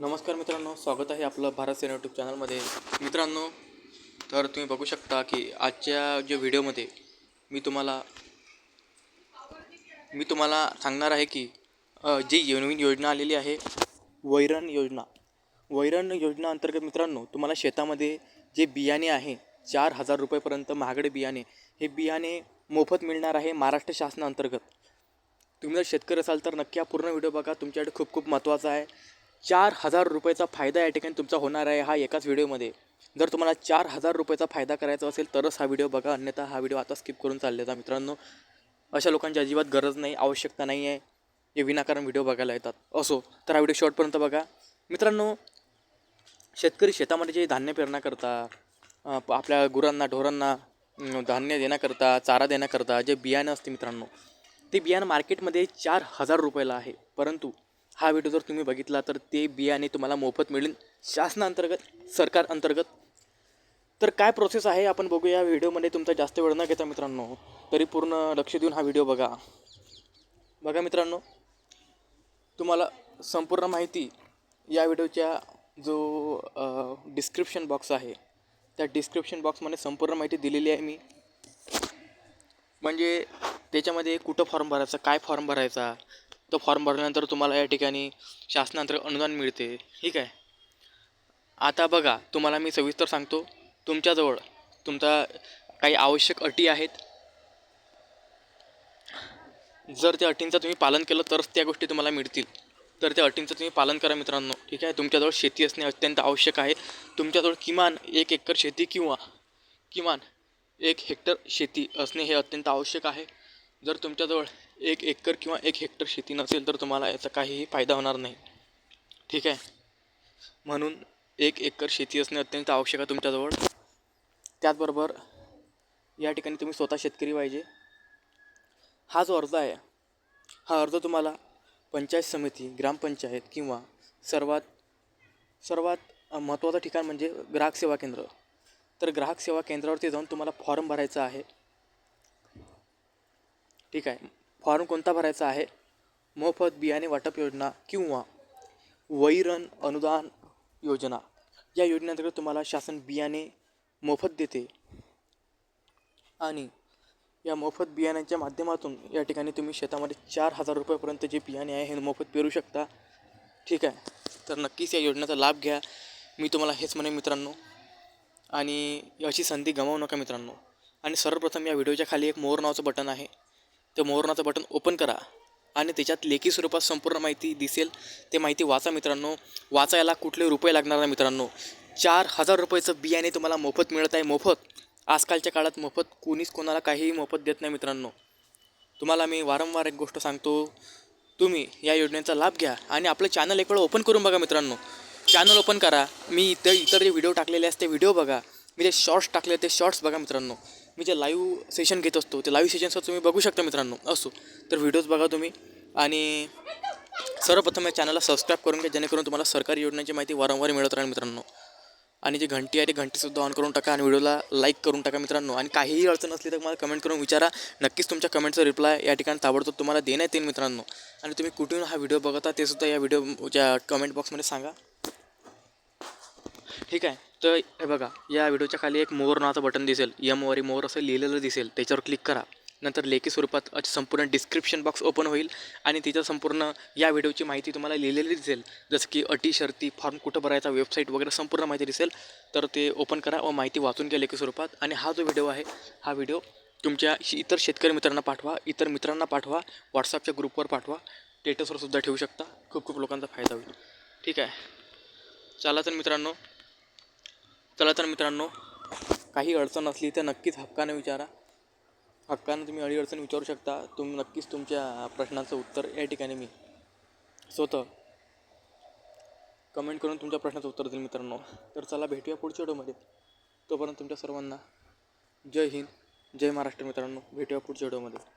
नमस्कार मित्रांनो स्वागत आहे आपलं भारत सेना यूट्यूब चॅनलमध्ये. मित्रांनो तर तुम्ही बघू शकता की आजच्या जे व्हिडिओमध्ये मी तुम्हाला मी तुम्हाला सांगणार आहे की जी नवीन योजना आलेली आहे वैरण योजना. वैरण योजना अंतर्गत मित्रांनो तुम्हाला शेतामध्ये जे बियाणे आहे चार हजार रुपयेपर्यंत महागडे बियाणे हे बियाणे मोफत मिळणार आहे महाराष्ट्र शासनाअंतर्गत. तुम्ही जर शेतकरी असाल तर नक्की हा पूर्ण व्हिडिओ बघा. तुमच्याकडे खूप खूप महत्त्वाचा आहे. चार हजार रुपयाचा फायदा या ठिकाणी तुमचा होणार आहे हा एकाच व्हिडिओमध्ये. जर तुम्हाला चार हजार रुपयाचा फायदा करायचा असेल तरच हा व्हिडिओ बघा. अन्यथा हा व्हिडिओ आता स्किप करून चालले जा मित्रांनो. अशा लोकांची अजिबात गरज नाही आवश्यकता नाही आहे. हे विनाकारण व्हिडिओ बघायला येतात. असो तर हा व्हिडिओ शॉर्टपर्यंत बघा. मित्रांनो शेतकरी शेतामध्ये जे धान्य पेरण्याकरता आपल्या गुरांना ढोरांना धान्य देण्याकरता चारा देण्याकरता जे बियाणं असते मित्रांनो ते बियाणं मार्केटमध्ये चार हजार रुपयाला आहे. परंतु हा व्हिडिओ जर तुम्ही बघितला तर ते बियाणे तुम्हाला मोफत मिळेल. शासनाअंतर्गत सरकार अंतर्गत तर काय प्रोसेस आहे आपण बघू या व्हिडिओमध्ये तुमचा जास्त वेळ न घेता मित्रांनो तरी पूर्ण लक्ष देऊन हा व्हिडिओ बघा. बघा मित्रांनो तुम्हाला संपूर्ण माहिती या व्हिडिओच्या जो डिस्क्रिप्शन बॉक्स आहे त्या डिस्क्रिप्शन बॉक्समध्ये संपूर्ण माहिती दिलेली आहे मी. म्हणजे त्याच्यामध्ये कुठं फॉर्म भरायचा काय फॉर्म भरायचा तो फॉर्म भरल्यानंतर तुम्हाला या ठिकाणी शासनांतर्गत अनुदान मिळते. ठीक आहे? आता बघा तुम्हाला मी सविस्तर सांगतो. तुमच्याजवळ तुमचा काही आवश्यक अटी आहेत. जर त्या अटींचं तुम्ही पालन केलं तरच त्या गोष्टी तुम्हाला मिळतील. तर त्या अटींचं तुम्ही पालन करा मित्रांनो. ठीक आहे? तुमच्याजवळ शेती असणे अत्यंत आवश्यक आहे. तुमच्याजवळ किमान एक एकर शेती किंवा किमान एक हेक्टर शेती असणे हे अत्यंत आवश्यक आहे. जर तुमच्याजवळ एक एकर किंवा एक हेक्टर शेती नसेल तर तुम्हाला याचा काहीही फायदा होणार नाही. ठीक आहे? म्हणून एक एकर शेती असणे अत्यंत आवश्यक आहे तुमच्याजवळ. त्याचबरोबर या ठिकाणी तुम्ही स्वतः शेतकरी पाहिजे. हा जो अर्ज आहे. हा अर्ज तुम्हाला पंचायत समिती ग्रामपंचायत किंवा सर्वात सर्वात महत्त्वाचं ठिकाण म्हणजे ग्राहक सेवा केंद्र. तर ग्राहक सेवा केंद्रावरती जाऊन तुम्हाला फॉर्म भरायचा आहे. ठीक आहे. फॉर्म कोणता भरायचा आहे? मोफत बियाणे वाटप योजना किंवा वैरण अनुदान योजना. या योजनेअंतर्गत तुम्हाला शासन बियाणे मोफत देते. आणि या मोफत बियाण्यांच्या माध्यमातून या ठिकाणी तुम्ही शेतामध्ये चार हजार रुपयापर्यंत जे बियाणे आहे हे मोफत पेरू शकता. ठीक आहे. तर नक्कीच या योजनेचा लाभ घ्या. मी तुम्हाला हेच म्हणेन मित्रांनो. आणि अशी संधी गमावू नका मित्रांनो. आणि सर्वप्रथम या व्हिडिओच्या खाली एक मोर नावाचं बटन आहे. ते मोहरणाचं बटन ओपन करा आणि त्याच्यात लेखी स्वरूपात संपूर्ण माहिती दिसेल. ते माहिती वाचा मित्रांनो. वाचायला कुठले रुपये लागणार नाही मित्रांनो. चार हजार रुपयाचं बियाणे तुम्हाला मोफत मिळत आहे. मोफत. आजकालच्या काळात मोफत कोणीच कोणाला काहीही मोफत देत नाही मित्रांनो. तुम्हाला मी वारंवार एक गोष्ट सांगतो. तुम्ही या योजनेचा लाभ घ्या आणि आपलं चॅनल एक वेळ ओपन करून बघा मित्रांनो. चॅनल ओपन करा. मी इतर इतर जे व्हिडिओ टाकलेले असते व्हिडिओ बघा. मी जे शॉर्ट्स टाकले ते शॉर्ट्स बघा मित्रांनो. मी जे लाईव्ह सेशन घेत असतो ते लाईव्ह सेशन्सवर तुम्ही बघू शकता मित्रांनो. असो. तर व्हिडिओज बघा तुम्ही. आणि सर्वप्रथम या चॅनलला सबस्क्राईब करून घ्या जेणेकरून तुम्हाला सरकारी योजनांची माहिती वारंवार मिळत राहील मित्रांनो. आणि जी घंटी आहे ती घंटीसुद्धा ऑन करून टाका आणि व्हिडिओला लाईक करून टाका मित्रांनो. आणि काहीही अडचण असली तर मला कमेंट करून विचारा. नक्कीच तुमच्या कमेंटचा रिप्लाय या ठिकाणी ताबडतोब तुम्हाला देण्यात येईल मित्रांनो. आणि तुम्ही कुठून हा व्हिडिओ बघता ते सुद्धा या व्हिडिओच्या कमेंट बॉक्समध्ये सांगा. ठीक आहे. तर हे बघा या व्हिडिओच्या खाली एक मोर नावाचं बटन दिसेल. यमवारी मोर असं लिहिलेलं दिसेल. त्याच्यावर क्लिक करा. नंतर लेखी स्वरूपात संपूर्ण डिस्क्रिप्शन बॉक्स ओपन होईल आणि तिथं संपूर्ण या व्हिडिओची माहिती तुम्हाला लिहिलेली दिसेल. जसं की अटी शर्ती फॉर्म कुठं भरायचा वेबसाईट वगैरे संपूर्ण माहिती दिसेल. तर ते ओपन करा व माहिती वाचून घ्या लेखी स्वरूपात. आणि हा जो व्हिडिओ आहे हा व्हिडिओ तुमच्या इतर शेतकरी मित्रांना पाठवा. इतर मित्रांना पाठवा. व्हॉट्सअपच्या ग्रुपवर पाठवा. स्टेटसवर सुद्धा ठेवू शकता. खूप खूप लोकांचा फायदा होईल. ठीक आहे. चला तर मित्रांनो चला तर मित्रांनो काही अडचण असली तर नक्कीच हक्काने विचारा. हक्कानं तुम्ही अडीअडचण विचारू शकता. तुम नक्कीच तुमच्या प्रश्नाचं उत्तर या ठिकाणी मी स्वतः कमेंट करून तुमच्या प्रश्नाचं उत्तर देईल मित्रांनो. तर चला भेटूया पुढच्या व्हिडिओमध्ये. तोपर्यंत तुमच्या सर्वांना जय हिंद जय महाराष्ट्र मित्रांनो. भेटूया पुढच्या व्हिडिओमध्ये.